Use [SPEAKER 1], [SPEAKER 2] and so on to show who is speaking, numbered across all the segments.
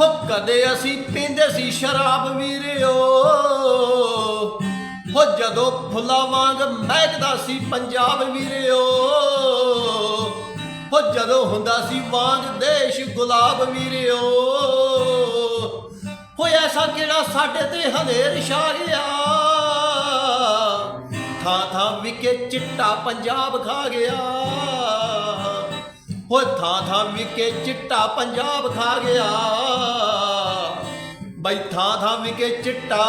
[SPEAKER 1] ਹੋ ਕਦੇ ਅਸੀਂ ਪੀਂਦੇ ਸੀ ਸ਼ਰਾਬ ਵੀਰਿਓ। ਹੋ ਜਦੋਂ ਫੁੱਲਾਂ ਵਾਂਗ ਮਹਿਕਦਾ ਸੀ ਪੰਜਾਬ ਵੀਰਿਓ। ਹੋ ਜਦੋਂ ਹੁੰਦਾ ਸੀ ਵਾਂਗ ਦੇਸ਼ ਗੁਲਾਬ ਵੀਰਿਓ। ਹੋਇਆ ਐਸਾ ਕਿਹੜਾ ਸਾਡੇ ਤੇ ਹਨੇਰ ਛਾ ਗਿਆ। ਥਾਂ ਥਾਂ ਵਿਕੇ ਚਿੱਟਾ ਪੰਜਾਬ ਖਾ ਗਿਆ। ਹੋਏ ਥਾਂ ਥਾਂ ਵਿਕੇ ਚਿੱਟਾ ਪੰਜਾਬ ਖਾ ਗਿਆ। ਬਈ ਥਾਂ ਥਾਂ ਵਿਕੇ ਚਿੱਟਾ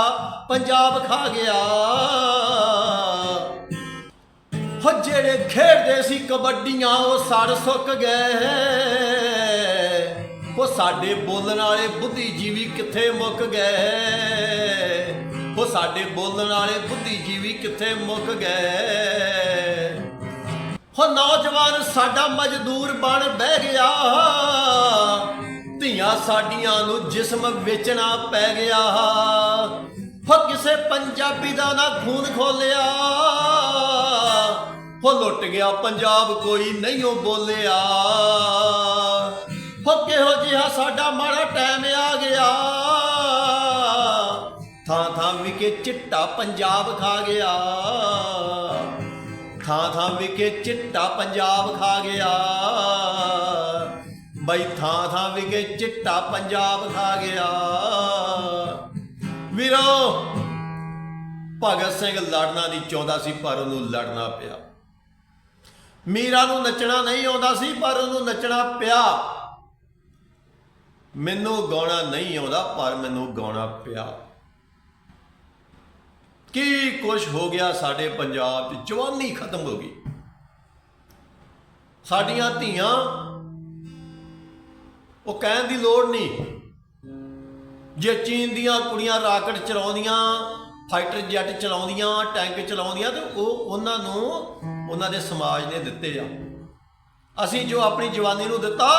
[SPEAKER 1] ਪੰਜਾਬ ਖਾ ਗਿਆ। ਹੋ ਜਿਹੜੇ ਖੇਡਦੇ ਸੀ ਕਬੱਡੀਆਂ, ਉਹ ਸੜ ਸੁੱਕ ਗਏ। ਉਹ ਸਾਡੇ ਬੋਲਣ ਵਾਲੇ ਬੁੱਧੀਜੀਵੀ ਕਿੱਥੇ ਮੁੱਕ ਗਏ? ਉਹ ਸਾਡੇ ਬੋਲਣ ਵਾਲੇ ਬੁੱਧੀਜੀਵੀ ਕਿੱਥੇ ਮੁੱਕ ਗਏ? ਹੋ ਨੌਜਵਾਨ ਸਾਡਾ ਮਜ਼ਦੂਰ ਬਣ ਬਹਿ ਗਿਆ। ਧੀਆਂ ਸਾਡੀਆਂ ਨੂੰ ਜਿਸਮ ਵੇਚਣਾ ਪੈ ਗਿਆ। ਹੋ ਕਿਸੇ ਪੰਜਾਬੀ ਦਾ ਨਾ ਖੂਨ ਖੋਲਿਆ। ਹੋ ਲੁੱਟ ਗਿਆ ਪੰਜਾਬ, ਕੋਈ ਨਹੀਂ ਉਹ ਬੋਲਿਆ। ਹੋ ਕਿਹੋ ਜਿਹਾ ਸਾਡਾ ਮਾੜਾ ਟਾਈਮ ਆ ਗਿਆ। ਥਾਂ ਥਾਂ ਵਿਕੇ ਚਿੱਟਾ ਪੰਜਾਬ ਖਾ ਗਿਆ। ਥਾਂ ਥਾਂ ਵਿਕੇ ਚਿੱਟਾ ਪੰਜਾਬ ਖਾ ਗਿਆ। ਬਈ ਥਾਂ ਥਾਂ ਵਿਖੇ ਚਿੱਟਾ ਪੰਜਾਬ ਖਾ ਗਿਆ। ਵੀਰੋ, ਭਗਤ ਸਿੰਘ ਲੜਨਾ ਨਹੀਂ ਚਾਹੁੰਦਾ ਸੀ, ਪਰ ਉਹਨੂੰ ਲੜਨਾ ਪਿਆ। ਮੀਰਾ ਨੂੰ ਨੱਚਣਾ ਨਹੀਂ ਆਉਂਦਾ ਸੀ, ਪਰ ਉਹਨੂੰ ਨੱਚਣਾ ਪਿਆ। ਮੈਨੂੰ ਗਾਉਣਾ ਨਹੀਂ ਆਉਂਦਾ, ਪਰ ਮੈਨੂੰ ਗਾਉਣਾ ਪਿਆ। ਕੀ ਕੁਛ ਹੋ ਗਿਆ ਸਾਡੇ ਪੰਜਾਬ 'ਚ? ਜਵਾਨੀ ਖਤਮ ਹੋ ਗਈ। ਸਾਡੀਆਂ ਧੀਆਂ, ਉਹ ਕਹਿਣ ਦੀ ਲੋੜ ਨਹੀਂ। ਜੇ ਚੀਨ ਦੀਆਂ ਕੁੜੀਆਂ ਰਾਕਟ ਚਲਾਉਂਦੀਆਂ, ਫਾਈਟਰ ਜੈਟ ਚਲਾਉਂਦੀਆਂ, ਟੈਂਕ ਚਲਾਉਂਦੀਆਂ, ਤੇ ਉਹ ਉਹਨਾਂ ਨੂੰ, ਉਹਨਾਂ ਦੇ ਸਮਾਜ ਨੇ ਦਿੱਤੇ ਆ। ਅਸੀਂ ਜੋ ਆਪਣੀ ਜਵਾਨੀ ਨੂੰ ਦਿੱਤਾ,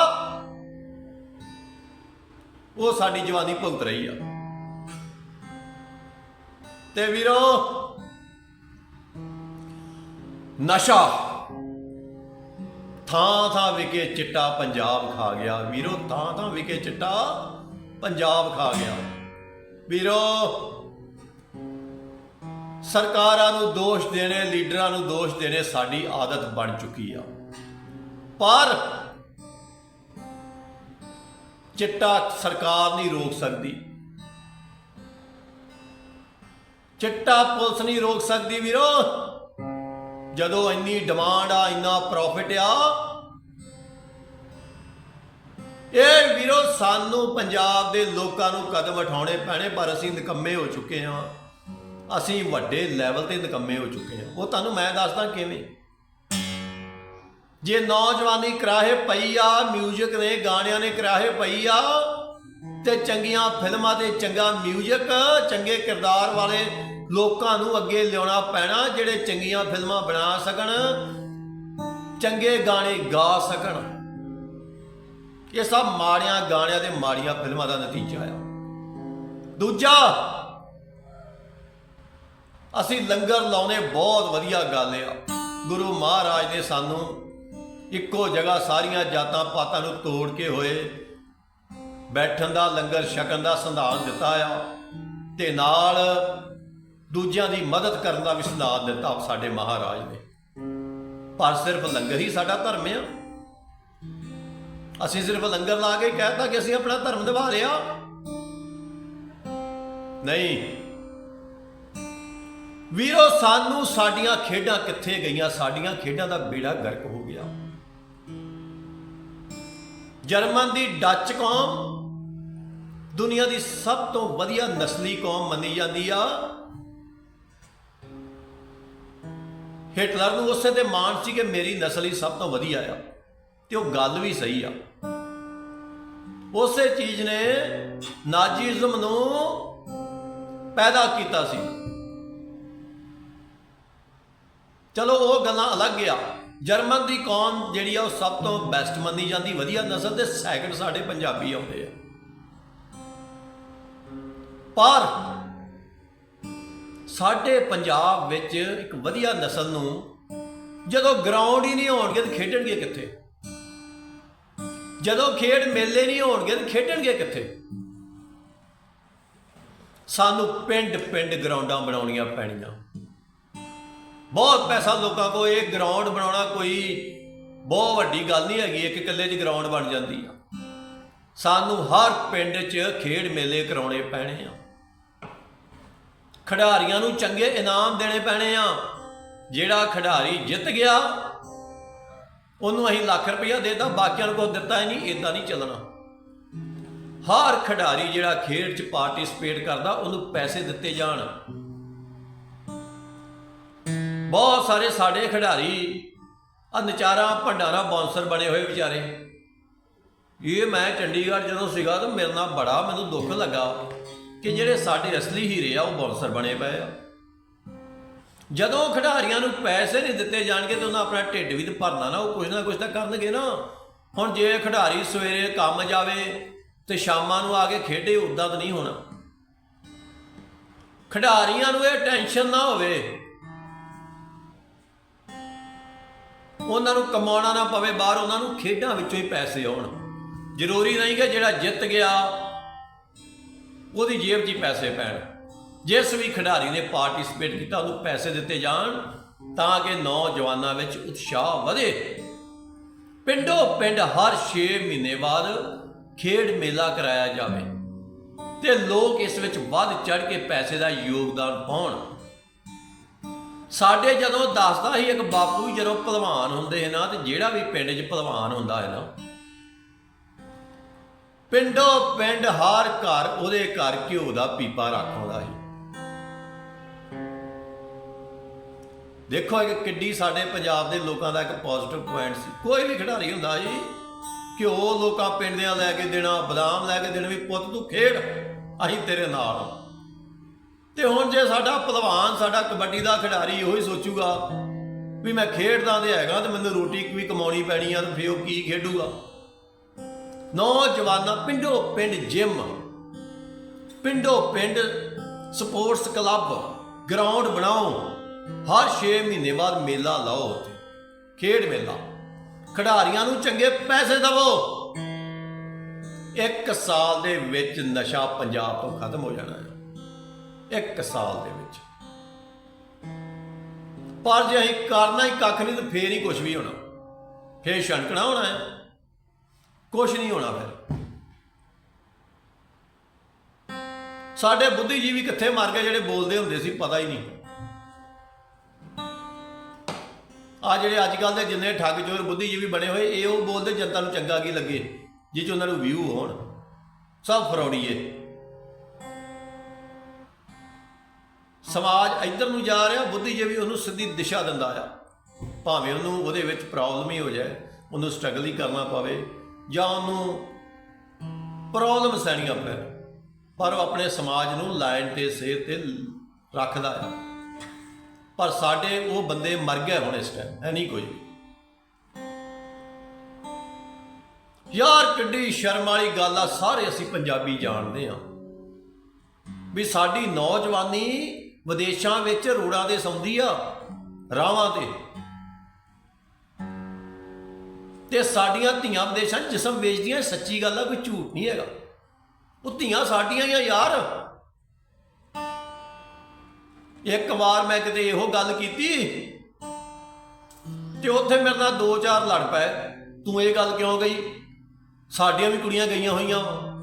[SPEAKER 1] ਉਹ ਸਾਡੀ ਜਵਾਨੀ ਭੁਗਤ ਰਹੀ ਆ। ਤੇ ਵੀਰੋ, ਨਸ਼ਾ। ਥਾਂ ਥਾਂ ਵਿਕੇ ਚਿੱਟਾ ਪੰਜਾਬ ਖਾ ਗਿਆ। ਵੀਰੋ, ਥਾਂ ਥਾਂ ਵਿਕੇ ਚਿੱਟਾ ਪੰਜਾਬ ਖਾ ਗਿਆ। ਵੀਰੋ, ਸਰਕਾਰਾਂ ਨੂੰ ਦੋਸ਼ ਦੇਣੇ, ਲੀਡਰਾਂ ਨੂੰ ਦੋਸ਼ ਦੇਣੇ ਸਾਡੀ ਆਦਤ ਬਣ ਚੁੱਕੀ ਆ। ਪਰ ਚਿੱਟਾ ਸਰਕਾਰ ਨਹੀਂ ਰੋਕ ਸਕਦੀ। ਚਿੱਟਾ ਪੁਲਿਸ ਨਹੀਂ ਰੋਕ ਸਕਦੀ ਵੀਰੋ। ਜਦੋਂ ਇੰਨੀ ਡਿਮਾਂਡ ਆ, ਇੰਨਾ ਪ੍ਰੋਫਿਟ ਆ। ਇਹ ਵੀਰੋ ਸਾਨੂੰ ਪੰਜਾਬ ਦੇ ਲੋਕਾਂ ਨੂੰ ਕਦਮ ਉਠਾਉਣੇ ਪੈਣੇ, ਪਰ ਅਸੀਂ ਨਿਕੰਮੇ ਹੋ ਚੁੱਕੇ ਹਾਂ। ਅਸੀਂ ਵੱਡੇ ਲੈਵਲ ਤੇ ਨਿਕੰਮੇ ਹੋ ਚੁੱਕੇ ਹਾਂ। ਉਹ ਤੁਹਾਨੂੰ ਮੈਂ ਦੱਸਦਾ ਕਿਵੇਂ। ਜੇ ਨੌਜਵਾਨੀ ਕਰਾਹੇ ਪਈ ਆ 뮤직 ਨੇ, ਗਾਣਿਆਂ ਨੇ ਕਰਾਹੇ ਪਈ ਆ ਤੇ ਚੰਗੀਆਂ ਫਿਲਮਾਂ ਤੇ ਚੰਗਾ ਮਿਊਜ਼ਿਕ ਚੰਗੇ ਕਿਰਦਾਰ ਵਾਲੇ ਲੋਕਾਂ ਨੂੰ ਅੱਗੇ ਲਿਆਉਣਾ ਪੈਣਾ, ਜਿਹੜੇ ਚੰਗੀਆਂ ਫਿਲਮਾਂ ਬਣਾ ਸਕਣ, ਚੰਗੇ ਗਾਣੇ ਗਾ ਸਕਣ। ਇਹ ਸਭ ਮਾੜਿਆਂ ਗਾਣਿਆਂ ਤੇ ਮਾੜੀਆਂ ਫਿਲਮਾਂ ਦਾ ਨਤੀਜਾ ਆ। ਦੂਜਾ, ਅਸੀਂ ਲੰਗਰ ਲਾਉਣੇ ਬਹੁਤ ਵਧੀਆ ਗੱਲ ਆ। ਗੁਰੂ ਮਹਾਰਾਜ ਨੇ ਸਾਨੂੰ ਇੱਕੋ ਜਗ੍ਹਾ ਸਾਰੀਆਂ ਜਾਤਾਂ ਪਾਤਾਂ ਨੂੰ ਤੋੜ ਕੇ ਹੋਏ ਬੈਠਣ ਦਾ, ਲੰਗਰ ਛਕਣ ਦਾ ਸੰਧਾਨ ਦਿੱਤਾ ਆ ਤੇ ਨਾਲ ਦੂਜਿਆਂ ਦੀ ਮਦਦ ਕਰਨ ਦਾ ਵੀ ਸੰਧਾਨ ਦਿੱਤਾ ਸਾਡੇ ਮਹਾਰਾਜ ਨੇ। ਪਰ ਸਿਰਫ ਲੰਗਰ ਹੀ ਸਾਡਾ ਧਰਮ ਆ। ਅਸੀਂ ਸਿਰਫ ਲੰਗਰ ਲਾ ਕੇ ਕਹਿਤਾ ਕਿ ਅਸੀਂ ਆਪਣਾ ਧਰਮ ਨਿਭਾ ਲਿਆ ਨਹੀਂ। ਵੀਰੋ, ਸਾਨੂੰ ਸਾਡੀਆਂ ਖੇਡਾਂ ਕਿੱਥੇ ਗਈਆਂ? ਸਾਡੀਆਂ ਖੇਡਾਂ ਦਾ ਬੇੜਾ ਗਰਕ ਹੋ ਗਿਆ। ਜਰਮਨ ਦੀ ਡੱਚ ਕੌਮ ਦੁਨੀਆ ਦੀ ਸਭ ਤੋਂ ਵਧੀਆ ਨਸਲੀ ਕੌਮ ਮੰਨੀ ਜਾਂਦੀ ਆ। ਹਿਟਲਰ ਨੂੰ ਉਸੇ ਤੇ ਮਾਣ ਸੀ ਕਿ ਮੇਰੀ ਨਸਲ ਹੀ ਸਭ ਤੋਂ ਵਧੀਆ ਆ ਤੇ ਉਹ ਗੱਲ ਵੀ ਸਹੀ ਆ। ਉਸੇ ਚੀਜ਼ ਨੇ ਨਾਜ਼ੀਜ਼ਮ ਨੂੰ ਪੈਦਾ ਕੀਤਾ ਸੀ। ਚਲੋ ਉਹ ਗੱਲਾਂ ਅਲੱਗ ਆ। ਜਰਮਨ ਦੀ ਕੌਮ ਜਿਹੜੀ ਆ ਉਹ ਸਭ ਤੋਂ ਬੈਸਟ ਮੰਨੀ ਜਾਂਦੀ, ਵਧੀਆ ਨਸਲ ਤੇ ਸੈਕਿੰਡ ਸਾਡੇ ਪੰਜਾਬੀ ਆਉਂਦੇ ਆ। ਪਰ ਸਾਡੇ ਪੰਜਾਬ ਵਿੱਚ ਇੱਕ ਵਧੀਆ ਨਸਲ ਨੂੰ ਜਦੋਂ ਗਰਾਊਂਡ ਹੀ ਨਹੀਂ ਹੋਣਗੇ ਤਾਂ ਖੇਡਣਗੇ ਕਿੱਥੇ? ਜਦੋਂ ਖੇਡ ਮੇਲੇ ਨਹੀਂ ਹੋਣਗੇ ਤਾਂ ਖੇਡਣਗੇ ਕਿੱਥੇ? ਸਾਨੂੰ ਪਿੰਡ ਪਿੰਡ ਗਰਾਊਂਡਾਂ ਬਣਾਉਣੀਆਂ ਪੈਣੀਆਂ। ਬਹੁਤ ਪੈਸਾ ਲੋਕਾਂ ਕੋਲ, ਇਹ ਗਰਾਊਂਡ ਬਣਾਉਣਾ ਕੋਈ ਬਹੁਤ ਵੱਡੀ ਗੱਲ ਨਹੀਂ ਹੈਗੀ, ਇੱਕ ਇਕੱਲੇ 'ਚ ਗਰਾਊਂਡ ਬਣ ਜਾਂਦੀ ਆ। ਸਾਨੂੰ ਹਰ ਪਿੰਡ 'ਚ ਖੇਡ ਮੇਲੇ ਕਰਾਉਣੇ ਪੈਣੇ ਆ। ਖਿਡਾਰੀਆਂ ਨੂੰ ਚੰਗੇ ਇਨਾਮ ਦੇਣੇ ਪੈਣੇ ਆ। ਜਿਹੜਾ ਖਿਡਾਰੀ ਜਿੱਤ ਗਿਆ, ਉਹਨੂੰ ਅਸੀਂ ਲੱਖ ਰੁਪਇਆ ਦੇਤਾ, ਬਾਕੀਆਂ ਨੂੰ ਕੁਝ ਦਿੱਤਾ ਹੀ ਨਹੀਂ ਇਦਾਂ ਨਹੀਂ ਚੱਲਣਾ। ਹਰ ਖਿਡਾਰੀ ਜਿਹੜਾ ਖੇਡ 'ਚ ਪਾਰਟਿਸਿਪੇਟ ਕਰਦਾ, ਉਹਨੂੰ ਪੈਸੇ ਦਿੱਤੇ ਜਾਣ। ਬਹੁਤ ਸਾਰੇ ਸਾਡੇ ਖਿਡਾਰੀ ਆ ਭੰਡਾਰਾ ਬਾਉਂਸਰ ਬਣੇ ਹੋਏ ਵਿਚਾਰੇ। ਇਹ ਮੈਂ ਚੰਡੀਗੜ੍ਹ ਜਦੋਂ ਸੀਗਾ, ਤਾਂ ਮੇਰੇ ਨਾਲ ਬੜਾ ਮੈਨੂੰ ਦੁੱਖ ਲੱਗਾ। ਕਿ ਜਿਹੜੇ ਸਾਡੇ ਅਸਲੀ ਹੀਰੇ ਆ, ਉਹ ਬਾਉਂਸਰ ਬਣੇ ਪਏ ਆ। ਜਦੋਂ ਖਿਡਾਰੀਆਂ ਨੂੰ ਪੈਸੇ ਨਹੀਂ ਦਿੱਤੇ ਜਾਣਗੇ ਤਾਂ ਉਹਨਾਂ ਆਪਣਾ ਢਿੱਡ ਵੀ ਤਾਂ ਭਰਨਾ ਨਾ, ਉਹ ਕੁਝ ਨਾ ਕੁਝ ਤਾਂ ਕਰਨਗੇ ਨਾ। ਹੁਣ ਜੇ ਖਿਡਾਰੀ ਸਵੇਰੇ ਕੰਮ ਜਾਵੇ ਤੇ ਸ਼ਾਮਾਂ ਨੂੰ ਆ ਕੇ ਖੇਡੇ ਉਦਾਂ ਤਾਂ ਨਹੀਂ ਹੋਣਾ। ਖਿਡਾਰੀਆਂ ਨੂੰ ਇਹ ਟੈਨਸ਼ਨ ਨਾ ਹੋਵੇ। ਉਹਨਾਂ ਨੂੰ ਕਮਾਉਣਾ ਨਾ ਪਵੇ, ਬਾਹਰ ਉਹਨਾਂ ਨੂੰ ਖੇਡਾਂ ਵਿੱਚੋਂ ਹੀ ਪੈਸੇ ਆਉਣ। ਜ਼ਰੂਰੀ ਨਹੀਂ ਕਿ ਜਿਹੜਾ ਜਿੱਤ ਗਿਆ ਉਹਦੀ ਜੇਬ 'ਚ ਹੀ ਪੈਸੇ ਪੈਣ। ਜਿਸ ਵੀ ਖਿਡਾਰੀ ਨੇ ਪਾਰਟਿਸਿਪੇਟ ਕੀਤਾ, ਉਹਨੂੰ ਪੈਸੇ ਦਿੱਤੇ ਜਾਣ ਤਾਂ ਕਿ ਨੌਜਵਾਨਾਂ ਵਿੱਚ ਉਤਸ਼ਾਹ ਵਧੇ। ਪਿੰਡੋ ਪਿੰਡ ਹਰ 6 ਮਹੀਨੇ ਬਾਅਦ ਖੇਡ ਮੇਲਾ ਕਰਾਇਆ ਜਾਵੇ ਤੇ ਲੋਕ ਇਸ ਵਿੱਚ ਵੱਧ ਚੜ ਕੇ ਪੈਸੇ ਦਾ ਯੋਗਦਾਨ ਪਾਉਣ। ਸਾਡੇ ਜਦੋਂ ਦੱਸਦਾ ਸੀ ਇੱਕ ਬਾਪੂ ਜਦੋਂ ਭਲਵਾਨ ਹੁੰਦੇ ਨਾ, ਤੇ ਜਿਹੜਾ ਵੀ ਪਿੰਡ 'ਚ ਭਲਵਾਨ ਹੁੰਦਾ ਹੈ ਨਾ ਪਿੰਡੋ ਪਿੰਡ ਹਰ ਘਰ, ਉਹਦੇ ਘਰ ਘਿਓ ਦਾ ਪੀਪਾ ਰੱਖਾਉਂਦਾ ਸੀ। ਦੇਖੋ ਇੱਕ ਕਿੱਡੀ ਸਾਡੇ ਪੰਜਾਬ ਦੇ ਲੋਕਾਂ ਦਾ ਇੱਕ ਪੋਜ਼ਿਟਿਵ ਪੁਆਇੰਟ ਸੀ। ਕੋਈ ਵੀ ਖਿਡਾਰੀ ਹੁੰਦਾ ਜੀ, ਘਿਓ ਲੋਕਾਂ ਪਿੰਡ ਦਿਆਂ ਲੈ ਕੇ ਦੇਣਾ, ਬਦਾਮ ਲੈ ਕੇ ਦੇਣਾ ਵੀ ਪੁੱਤ ਤੂੰ ਖੇਡ, ਅਸੀਂ ਤੇਰੇ ਨਾਲ ਤੇ ਹੁਣ ਜੇ ਸਾਡਾ ਪਹਿਲਵਾਨ ਸਾਡਾ ਕਬੱਡੀ ਦਾ ਖਿਡਾਰੀ ਉਹੀ ਸੋਚੂਗਾ ਵੀ ਮੈਂ ਖੇਡਦਾ ਤੇ ਹੈਗਾ ਤੇ ਮੈਨੂੰ ਰੋਟੀ ਵੀ ਕਮਾਉਣੀ ਪੈਣੀ ਆ ਤੇ ਫਿਰ ਉਹ ਕੀ ਖੇਡੂਗਾ? ਨੌਜਵਾਨਾਂ, ਪਿੰਡੋ ਪਿੰਡ ਜਿਮ, ਪਿੰਡੋ ਪਿੰਡ ਸਪੋਰਟਸ ਕਲੱਬ, ਗਰਾਊਂਡ ਬਣਾਓ। ਹਰ 6 ਮਹੀਨੇ ਬਾਅਦ ਮੇਲਾ ਲਾਓ ਉੱਥੇ, ਖੇਡ ਮੇਲਾ। ਖਿਡਾਰੀਆਂ ਨੂੰ ਚੰਗੇ ਪੈਸੇ ਦਵੋ। ਇੱਕ ਸਾਲ ਦੇ ਵਿੱਚ ਨਸ਼ਾ ਪੰਜਾਬ ਤੋਂ ਖਤਮ ਹੋ ਜਾਣਾ ਹੈ। ਇੱਕ ਸਾਲ ਦੇ ਵਿੱਚ। ਪਰ ਜੇ ਅਸੀਂ ਕਰਨਾ ਹੀ ਕੱਖ ਨਹੀਂ, ਤਾਂ ਫੇਰ ਹੀ ਕੁਝ ਵੀ ਹੋਣਾ। ਫੇਰ ਛਣਕਣਾ ਹੋਣਾ ਹੈ। ਕੁਝ ਨਹੀਂ ਹੋਣਾ ਫਿਰ। ਸਾਡੇ ਬੁੱਧੀਜੀਵੀ ਕਿੱਥੇ ਮਰ ਗਏ ਜਿਹੜੇ ਬੋਲਦੇ ਹੁੰਦੇ ਸੀ, ਪਤਾ ਹੀ ਨਹੀਂ। ਆ ਜਿਹੜੇ ਅੱਜ ਕੱਲ ਦੇ ਜਿੰਨੇ ਠੱਗ ਚੋਰ ਬੁੱਧੀਜੀਵੀ ਬਣੇ ਹੋਏ, ਇਹ ਉਹ ਬੋਲਦੇ ਜਨਤਾ ਨੂੰ ਚੰਗਾ ਕੀ ਲੱਗੇ, ਜਿਹ ਚ ਉਹਨਾਂ ਨੂੰ ਵਿਊ ਹੋਣ। ਸਭ ਫਰੌੜੀਏ। ਸਮਾਜ ਇੱਧਰ ਨੂੰ ਜਾ ਰਿਹਾ, ਬੁੱਧੀਜੀਵੀ ਉਹਨੂੰ ਸਿੱਧੀ ਦਿਸ਼ਾ ਦਿੰਦਾ ਆ। ਭਾਵੇਂ ਉਹਨੂੰ ਉਹਦੇ ਵਿੱਚ ਪ੍ਰੋਬਲਮ ਹੀ ਹੋ ਜਾਏ, ਉਹਨੂੰ ਸਟਰਗਲ ਹੀ ਕਰਨਾ ਪਵੇ ਜਾਂ ਉਹਨੂੰ ਪ੍ਰੋਬਲਮ ਸਹਿਣੀਆਂ ਪੈਣ ਪਰ ਉਹ ਆਪਣੇ ਸਮਾਜ ਨੂੰ ਲਾਈਨ ਤੇ, ਸਿਹਤ ਤੇ ਰੱਖਦਾ ਆ। ਪਰ ਸਾਡੇ ਉਹ ਬੰਦੇ ਮਰ ਗਏ ਹੁਣ ਇਸ ਟਾਈਮ ਹੈ ਨਹੀਂ ਕੋਈ। ਯਾਰ ਕਿੱਡੀ ਸ਼ਰਮ ਵਾਲੀ ਗੱਲ ਆ, ਸਾਰੇ ਅਸੀਂ ਪੰਜਾਬੀ ਜਾਣਦੇ ਆ। ਵੀ ਸਾਡੀ ਨੌਜਵਾਨੀ ਵਿਦੇਸ਼ਾਂ ਵਿੱਚ ਰੋੜਾਂ ਦੇ ਸੌਂਦੀ ਆ, ਰਾਵਾਂ ਤੇ। ਤੇ ਸਾਡੀਆਂ ਧੀਆਂ ਵਿਦੇਸ਼ਾਂ 'ਚ ਜਿਸਮ ਵੇਚਦੀਆਂ ਸੱਚੀ ਗੱਲ ਆ, ਕੋਈ ਝੂਠ ਨਹੀਂ ਹੈਗਾ। ਉਹ ਧੀਆਂ ਸਾਡੀਆਂ ਹੀ ਆ ਯਾਰ। ਇੱਕ ਵਾਰ ਮੈਂ ਕਿਤੇ ਇਹੋ ਗੱਲ ਕੀਤੀ ਤੇ ਉੱਥੇ ਮੇਰੇ ਨਾਲ ਦੋ ਚਾਰ ਲੜ ਪਏ। ਤੂੰ ਇਹ ਗੱਲ ਕਿਉਂ ਗਈ? ਸਾਡੀਆਂ ਵੀ ਕੁੜੀਆਂ ਗਈਆਂ ਹੋਈਆਂ। ਵਾਂ।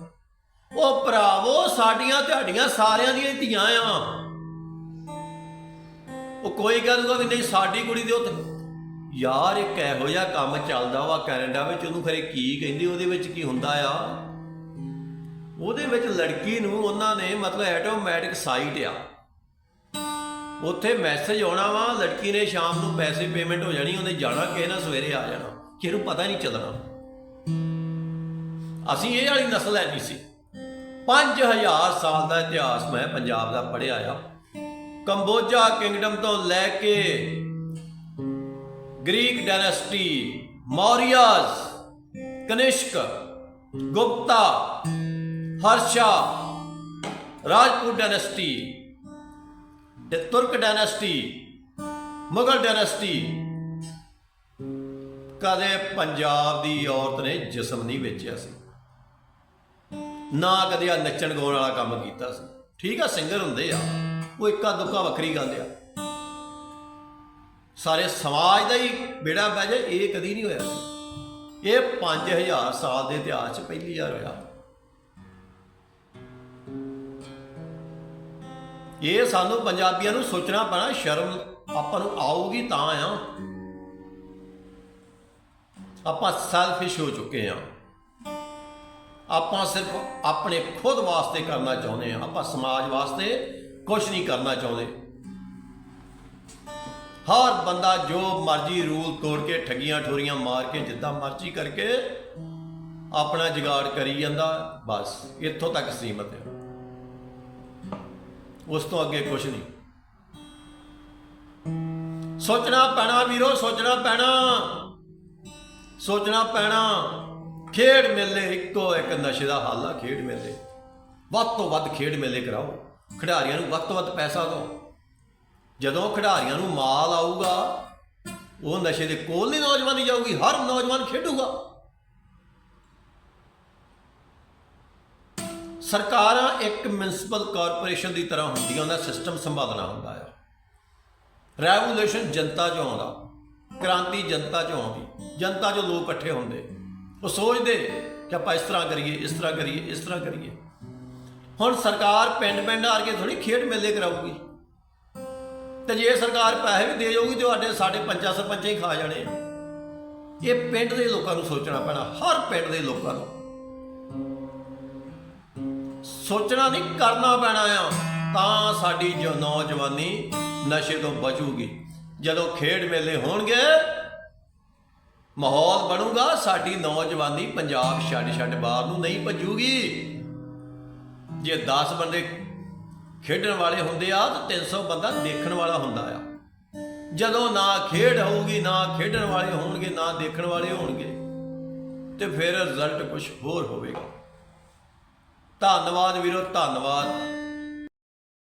[SPEAKER 1] ਉਹ ਭਰਾਵੋ, ਸਾਡੀਆਂ, ਤੁਹਾਡੀਆਂ ਸਾਰਿਆਂ ਦੀਆਂ ਧੀਆਂ ਆ। ਉਹ ਕੋਈ ਕਹੂਗਾ ਵੀ ਨਹੀਂ, ਸਾਡੀ ਕੁੜੀ ਦੇ ਉੱਤੇ ਯਾਰ, ਇੱਕ ਇਹੋ ਜਿਹਾ ਕੰਮ ਚੱਲਦਾ ਵਾ ਕੈਨੇਡਾ ਵਿੱਚ, ਉਹਨੂੰ ਖਰੇ ਕੀ ਕਹਿੰਦੇ? ਉਹਦੇ ਵਿੱਚ ਕੀ ਹੁੰਦਾ ਆ? ਉਹਦੇ ਵਿੱਚ ਲੜਕੀ ਨੂੰ ਉਹਨਾਂ ਨੇ ਮਤਲਬ ਆਟੋਮੈਟਿਕ ਸਾਈਟ ਆ। ਉੱਥੇ ਮੈਸੇਜ ਆਉਣਾ ਵਾ, ਲੜਕੀ ਨੇ ਸ਼ਾਮ ਨੂੰ ਪੈਸੇ ਪੇਮੈਂਟ ਹੋ ਜਾਣੀ, ਉਹਨੇ ਜਾਣਾ ਕਿਸੇ ਨਾਲ, ਸਵੇਰੇ ਆ ਜਾਣਾ। ਕਿਹਨੂੰ ਪਤਾ ਨਹੀਂ ਚੱਲਣਾ। ਅਸੀਂ ਇਹ ਵਾਲੀ ਨਸਲ ਹੈ ਨਹੀਂ ਸੀ। 5000 ਸਾਲ ਦਾ ਇਤਿਹਾਸ ਮੈਂ ਪੰਜਾਬ ਦਾ ਪੜ੍ਹਿਆ ਆ। ਕੰਬੋਜਾ ਕਿੰਗਡਮ ਤੋਂ ਲੈ ਕੇ Greek dynasty Mauryas Kanishka Gupta Harsha Rajput dynasty ਤੇ ਤੁਰਕ ਡਾਇਨੈਸਟੀ ਮੁਗਲ ਡਾਇਨੈਸਟੀ ਕਦੇ ਪੰਜਾਬ ਦੀ ਔਰਤ ਨੇ ਜਿਸਮ ਨਹੀਂ ਵੇਚਿਆ ਸੀ? ਨਾ ਕਦੇ ਆ ਨੱਚਣ ਗਾਉਣ ਵਾਲਾ ਕੰਮ ਕੀਤਾ ਸੀ। ਠੀਕ ਆ ਸਿੰਗਰ ਹੁੰਦੇ ਆ। ਉਹ ਇੱਕਾ ਦੁੱਕਾ ਵੱਖਰੀ ਗੱਲ ਆ। ਸਾਰੇ ਸਮਾਜ ਦਾ ਹੀ ਬੇੜਾ ਬਹਿ ਜਾਏ, ਇਹ ਕਦੀ ਨਹੀਂ ਹੋਇਆ ਸੀ। ਇਹ 5000 ਸਾਲ ਦੇ ਇਤਿਹਾਸ 'ਚ ਪਹਿਲੀ ਵਾਰ ਹੋਇਆ। ਇਹ ਸਾਨੂੰ ਪੰਜਾਬੀਆਂ ਨੂੰ ਸੋਚਣਾ ਪੈਣਾ, ਸ਼ਰਮ ਆਪਾਂ ਨੂੰ ਆਊਗੀ ਤਾਂ ਆ। ਆਪਾਂ ਸੈਲਫਿਸ਼ ਹੋ ਚੁੱਕੇ ਆ। ਆਪਾਂ ਸਿਰਫ ਆਪਣੇ ਖੁਦ ਵਾਸਤੇ ਕਰਨਾ ਚਾਹੁੰਦੇ ਆ। ਆਪਾਂ ਸਮਾਜ ਵਾਸਤੇ ਕੁਝ ਨਹੀਂ ਕਰਨਾ ਚਾਹੁੰਦੇ। ਹਰ ਬੰਦਾ ਜੋ ਮਰਜ਼ੀ ਰੂਲ ਤੋੜ ਕੇ ਠੱਗੀਆਂ ਠੋਰੀਆਂ ਮਾਰ ਕੇ ਜਿੱਦਾਂ ਮਰਜ਼ੀ ਕਰਕੇ ਆਪਣਾ ਜਗਾੜ ਕਰੀ ਜਾਂਦਾ, ਬਸ, ਇੱਥੋਂ ਤੱਕ ਸੀਮਤ ਹੈ। ਉਸ ਤੋਂ ਅੱਗੇ ਕੁਝ ਨਹੀਂ। ਸੋਚਣਾ ਪੈਣਾ ਵੀਰੋ, ਸੋਚਣਾ ਪੈਣਾ। ਸੋਚਣਾ ਪੈਣਾ। ਖੇਡ ਮੇਲੇ ਇੱਕੋ ਇੱਕ ਨਸ਼ੇ ਦਾ ਹੱਲ ਆ, ਖੇਡ ਮੇਲੇ। ਵੱਧ ਤੋਂ ਵੱਧ ਖੇਡ ਮੇਲੇ ਕਰਾਓ। ਖਿਡਾਰੀਆਂ ਨੂੰ ਵੱਧ ਤੋਂ ਵੱਧ ਪੈਸਾ ਦਿਓ। ਜਦੋਂ ਖਿਡਾਰੀਆਂ ਨੂੰ ਮਾਲ ਆਊਗਾ, ਉਹ ਨਸ਼ੇ ਦੇ ਕੋਲ ਨਹੀਂ ਨੌਜਵਾਨੀ ਜਾਊਗੀ, ਹਰ ਨੌਜਵਾਨ ਖੇਡੂਗਾ। ਸਰਕਾਰਾਂ ਇੱਕ ਮਿਊਨਿਸਪਲ ਕਾਰਪੋਰੇਸ਼ਨ ਦੀ ਤਰ੍ਹਾਂ ਹੁੰਦੀਆਂ ਉਹਦਾ ਸਿਸਟਮ ਸੰਭਾਲਣਾ ਹੁੰਦਾ ਆ। ਰੈਵੋਲੂਸ਼ਨ ਜਨਤਾ 'ਚੋਂ ਆਉਂਦਾ, ਕ੍ਰਾਂਤੀ ਜਨਤਾ 'ਚੋਂ ਆਉਂਦੀ, ਜਨਤਾ 'ਚੋਂ ਲੋਕ ਇਕੱਠੇ ਹੁੰਦੇ। ਉਹ ਸੋਚਦੇ ਕਿ ਆਪਾਂ ਇਸ ਤਰ੍ਹਾਂ ਕਰੀਏ, ਇਸ ਤਰ੍ਹਾਂ ਕਰੀਏ, ਇਸ ਤਰ੍ਹਾਂ ਕਰੀਏ। ਹੁਣ ਸਰਕਾਰ ਪਿੰਡ ਪਿੰਡ ਆ ਕੇ ਥੋੜੀ ਖੇਡ ਮੇਲੇ ਕਰਾਊਗੀ। ਤੇ ਜੇ ਸਰਕਾਰ ਪੈਸੇ ਵੀ ਦੇ ਜਾਊਗੀ ਤੇ ਤੁਹਾਡੇ ਸਾਡੇ ਪੰਚਾਂ ਸਰਪੰਚੇ ਹੀ ਖਾ ਜਾਣੇ ਆ। ਇਹ ਪਿੰਡ ਦੇ ਲੋਕਾਂ ਨੂੰ ਸੋਚਣਾ ਪੈਣਾ, ਹਰ ਪਿੰਡ ਦੇ ਲੋਕਾਂ ਨੂੰ। ਸੋਚਣਾ ਨਹੀਂ, ਕਰਨਾ ਪੈਣਾ ਆ। ਤਾਂ ਸਾਡੀ ਜੋ ਨੌਜਵਾਨੀ ਨਸ਼ੇ ਤੋਂ ਬਚੂਗੀ। ਜਦੋਂ ਖੇਡ ਮੇਲੇ ਹੋਣਗੇ, ਮਾਹੌਲ ਬਣੂਗਾ, ਸਾਡੀ ਨੌਜਵਾਨੀ ਪੰਜਾਬ ਛੱਡ ਛੱਡ ਬਾਹਰ ਨੂੰ ਨਹੀਂ ਭੱਜੂਗੀ। ਜੇ 10 ਬੰਦੇ ਖੇਡਣ ਵਾਲੇ ਹੁੰਦੇ ਆ ਤਾਂ 300 ਬੰਦਾ ਦੇਖਣ ਵਾਲਾ ਹੁੰਦਾ ਆ। ਜਦੋਂ ਨਾ ਖੇਡ ਹੋਊਗੀ, ਨਾ ਖੇਡਣ ਵਾਲੇ ਹੋਣਗੇ, ਨਾ ਦੇਖਣ ਵਾਲੇ ਹੋਣਗੇ, ਤੇ ਫਿਰ ਰਿਜ਼ਲਟ ਕੁਝ ਹੋਰ ਹੋਵੇਗਾ। ਧੰਨਵਾਦ ਵੀਰੋ, ਧੰਨਵਾਦ।